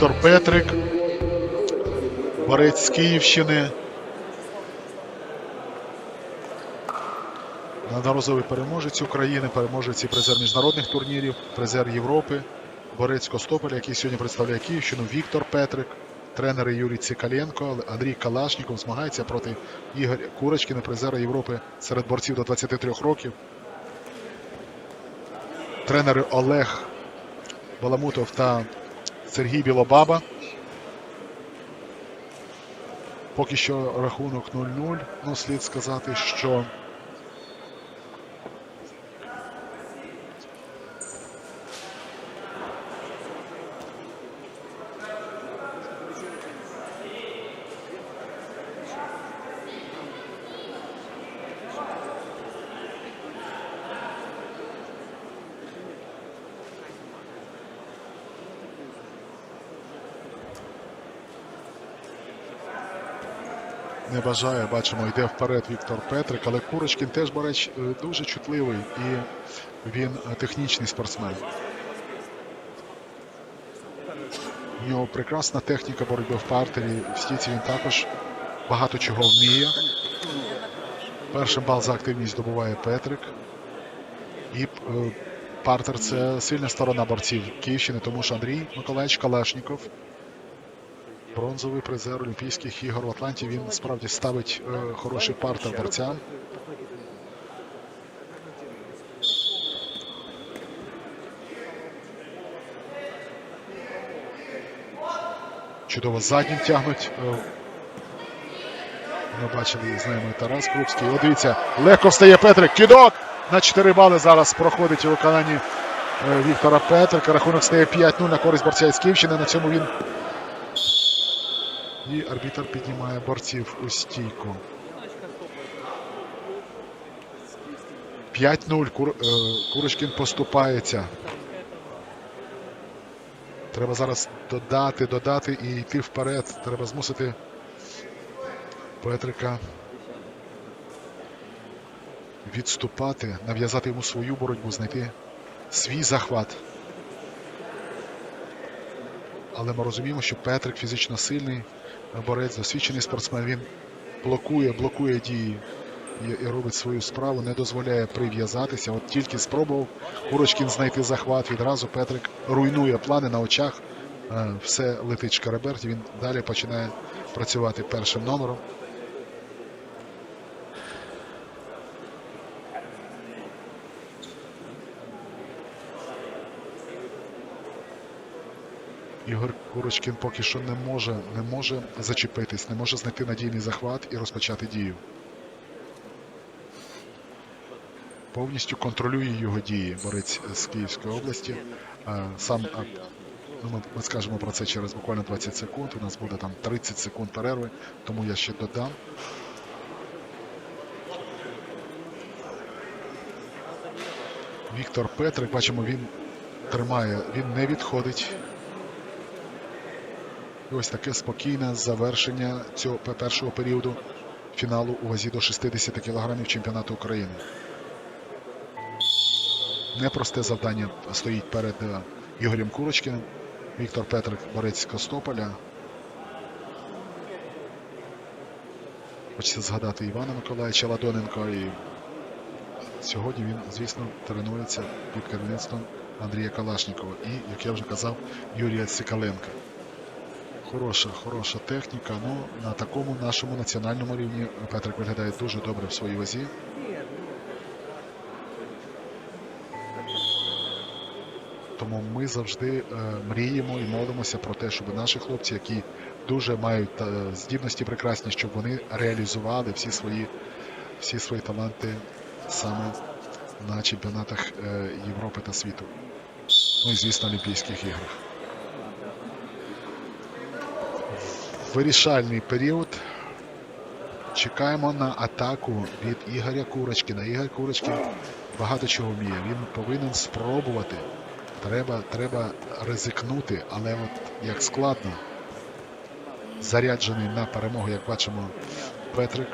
Віктор Петрик, борець з Київщини. Неодноразовий переможець України, переможець і призер міжнародних турнірів, призер Європи, борець Костополя, який сьогодні представляє Київщину, Віктор Петрик, тренери Юрій Цикаленко, Андрій Калашніков змагається проти Ігоря Курочкіна, призера Європи серед борців до 23 років. Тренери Олег Баламутов та Сергій Білобаба. Поки що рахунок 0-0. Ну, слід сказати, що не бажає, бачимо, йде вперед Віктор Петрик, але Курочкін теж борець е, дуже чутливий і він е, технічний спортсмен. У нього прекрасна техніка боротьби в партері. В стійці він також багато чого вміє. Перший бал за активність здобуває Петрик. І е, партер це сильна сторона борців Київщини, тому що Андрій Миколаївич Калашніков бронзовий призер Олімпійських ігор в Атланті. Він справді ставить е, хороший партер борцям. Чудово заднім тягнуть. Е, Ми бачили, знаємо і Тарас Крупський. О, дивіться, легко встає Петрик. Кідок! На 4 бали зараз проходить у виконанні е, Віктора Петрика. Рахунок стає 5-0 на користь борця із Київщини. На цьому він і арбітр піднімає борців у стійку. 5-0. Кур... е, Курочкін поступається. Треба зараз додати, додати і йти вперед. Треба змусити Петрика відступати, нав'язати йому свою боротьбу, знайти свій захват. Але ми розуміємо, що Петрик фізично сильний борець, досвідчений спортсмен. Він блокує, блокує дії і, робить свою справу, не дозволяє прив'язатися. От тільки спробував Курочкін знайти захват. Відразу Петрик руйнує плани на очах. Е, Все летить Шкареберті. Він далі починає працювати першим номером. Ігор Курочкін поки що не може, не може зачепитись, не може знайти надійний захват і розпочати дію. Повністю контролює його дії борець з Київської області. Сам ну, ми, ми скажемо про це через буквально 20 секунд. У нас буде там 30 секунд перерви, тому я ще додам. Віктор Петрик, бачимо, він тримає, він не відходить. І ось таке спокійне завершення цього першого періоду фіналу у вазі до 60 кг чемпіонату України. Непросте завдання стоїть перед е, Ігорем Курочкіним. Віктор Петрик, борець Костополя. Хочеться згадати Івана Миколаївича Ладоненко. І сьогодні він, звісно, тренується під керівництвом Андрія Калашнікова і, як я вже казав, Юрія Цикаленка. Хороша, хороша техніка. Ну, на такому нашому національному рівні Петрик виглядає дуже добре в своїй вазі. Тому ми завжди е, мріємо і молимося про те, щоб наші хлопці, які дуже мають е, здібності прекрасні, щоб вони реалізували всі свої, всі свої таланти саме на чемпіонатах е, Європи та світу. Ну і звісно, Олімпійських іграх. Вирішальний період. Чекаємо на атаку від Ігоря Курочкіна. Ігор Курочкін багато чого вміє. Він повинен спробувати. Треба, треба ризикнути, але от як складно. Заряджений на перемогу, як бачимо, Петрик.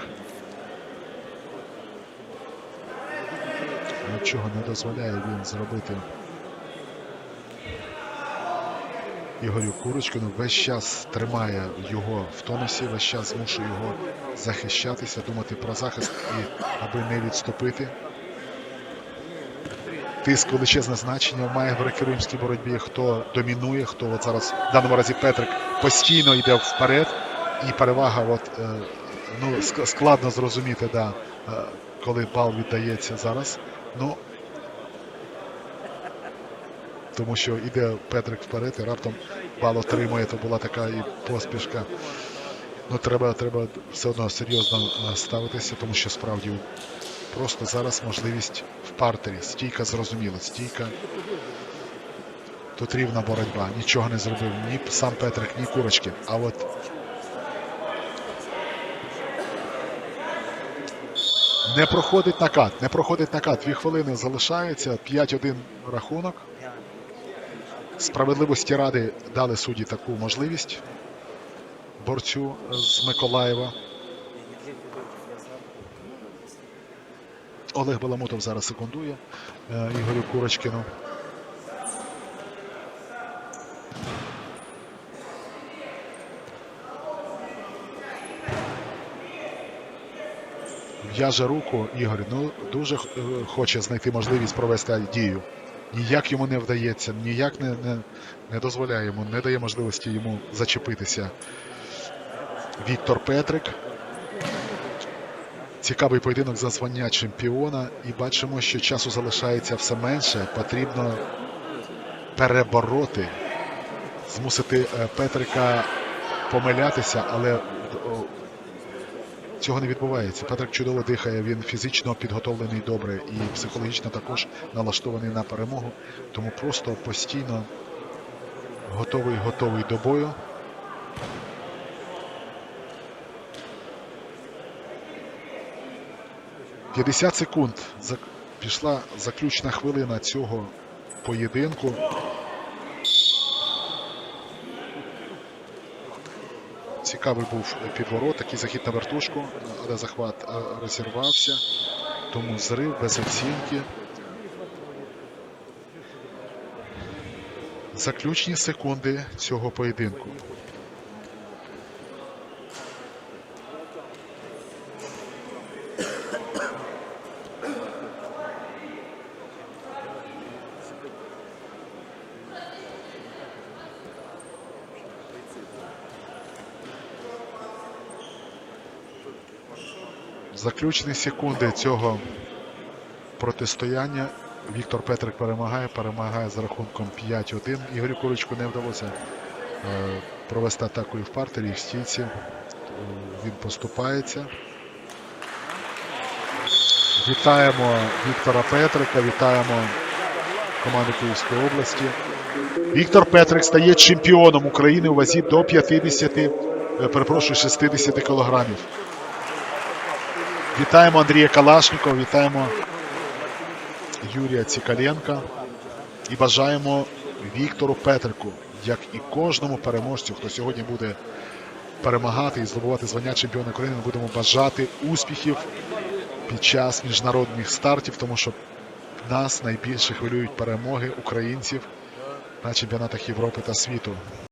Нічого не дозволяє він зробити Ігорю Курочкину. Весь час тримає його в тонусі, весь час змушує його захищатися, думати про захист і аби не відступити. Тиск величезне значення має в греко-римській боротьбі. Хто домінує, хто от зараз в даному разі Петрик постійно йде вперед, і перевага, от е, ну складно зрозуміти, да, е, коли бал віддається зараз. Ну тому що йде Петрик вперед і раптом бал отримує, то була така і поспішка. Ну, треба, треба все одно серйозно е, ставитися, тому що справді просто зараз можливість в партері. Стійка зрозуміла, стійка. Тут рівна боротьба. Нічого не зробив ні сам Петрик, ні курочки. А от не проходить накат, не проходить накат. Дві хвилини залишається, 5-1 рахунок. Справедливості ради дали судді таку можливість борцю з Миколаєва. Олег Баламутов зараз секундує е, Ігорю Курочкину. В'яже руку Ігор, ну дуже е, хоче знайти можливість провести дію. Ніяк йому не вдається, ніяк не, не, не дозволяє йому, не дає можливості йому зачепитися. Віктор Петрик. Цікавий поєдинок за звання чемпіона. І бачимо, що часу залишається все менше. Потрібно перебороти, змусити е, Петрика помилятися, але цього не відбувається. Петрик чудово дихає, він фізично підготовлений добре і психологічно також налаштований на перемогу. Тому просто постійно готовий, готовий до бою. «50 секунд. Пішла заключна хвилина цього поєдинку. Цікавий був підворот, такий захід на вертушку, але захват е, розірвався. Тому зрив без оцінки. Заключні секунди цього поєдинку. Заключні секунди цього протистояння. Віктор Петрик перемагає, перемагає з рахунком 5-1. Ігорю Курочку не вдалося е, провести атаку і в партері, і в стійці. Е, Він поступається. Вітаємо Віктора Петрика, вітаємо команду Київської області. Віктор Петрик стає чемпіоном України у вазі до 50, е, перепрошую, 60 кілограмів. Вітаємо Андрія Калашникова, вітаємо Юрія Цікаленка і бажаємо Віктору Петрику, як і кожному переможцю, хто сьогодні буде перемагати і здобувати звання чемпіона України, ми будемо бажати успіхів під час міжнародних стартів, тому що нас найбільше хвилюють перемоги українців на чемпіонатах Європи та світу.